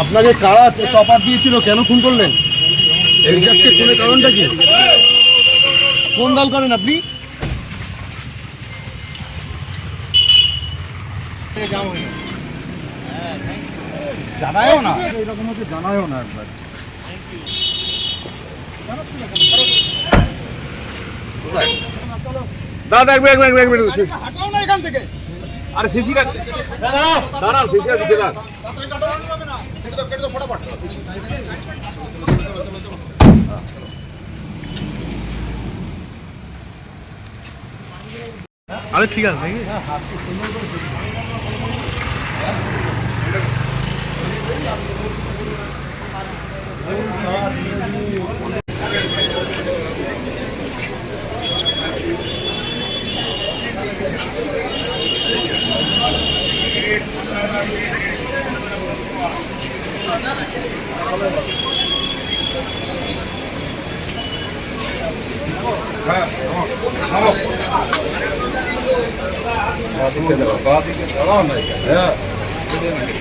আপনাকে কারা চপার দিয়েছিল? কেন খুন করলেন? খুনের কারণটা কি? কোন দল করেন আপনি? জানায়ও না। এরকম হচ্ছে জানায়ও না একবার দাদা এক মিনিট এক মিনিট এক মিনিট। হাঁটাও না এখান থেকে। আরে সিসি রাখ দাঁড়াও দাঁড়াও সিসি রাখ দিতে দাও আরে ঠিক আছে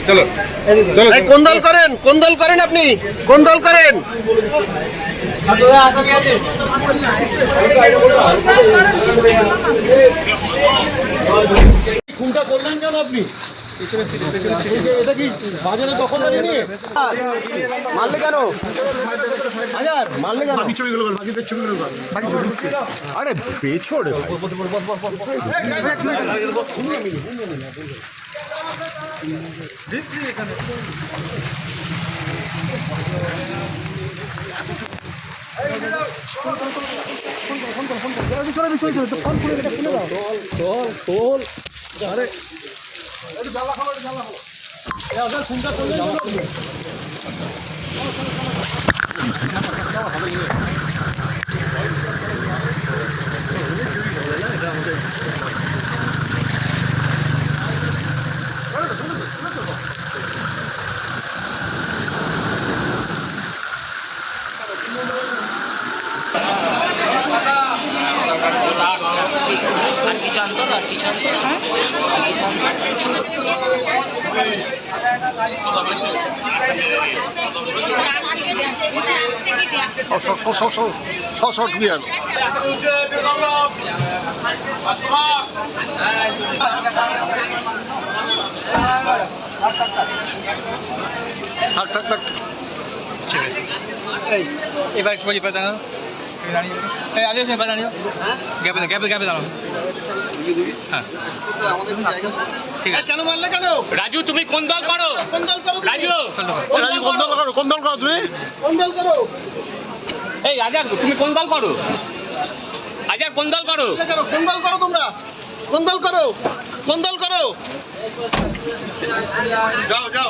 চলো। কোন দল করেন? কোন দল করেন আপনি? কোন দল করেন? খুনটা করলেন কেন আপনি? এটা কি বাজারে দখল হয়ে নিয়ে মারলে কেন হাজার মারলে কেন আরে পেছড়ে ছশো ঢুকে গেল থাক থাক থাক এবার একটু এই আলিয়া সাহেব দাঁড়িয়ে গ্যাপে গ্যাপে গ্যাপে দাঁড়ানো হ্যাঁ ঠিক আছে কেন মারলে কেন রাজু তুমি কোন দল করো কোন দল করো রাজু রাজু, কোন দল করো কোন দল করো তুমি কোন দল করো? এই আজার তুমি কোন দল করো? আজার কোন দল করো কোন দল করো তোমরা কোন দল করো? কোন দল করো? যাও যাও।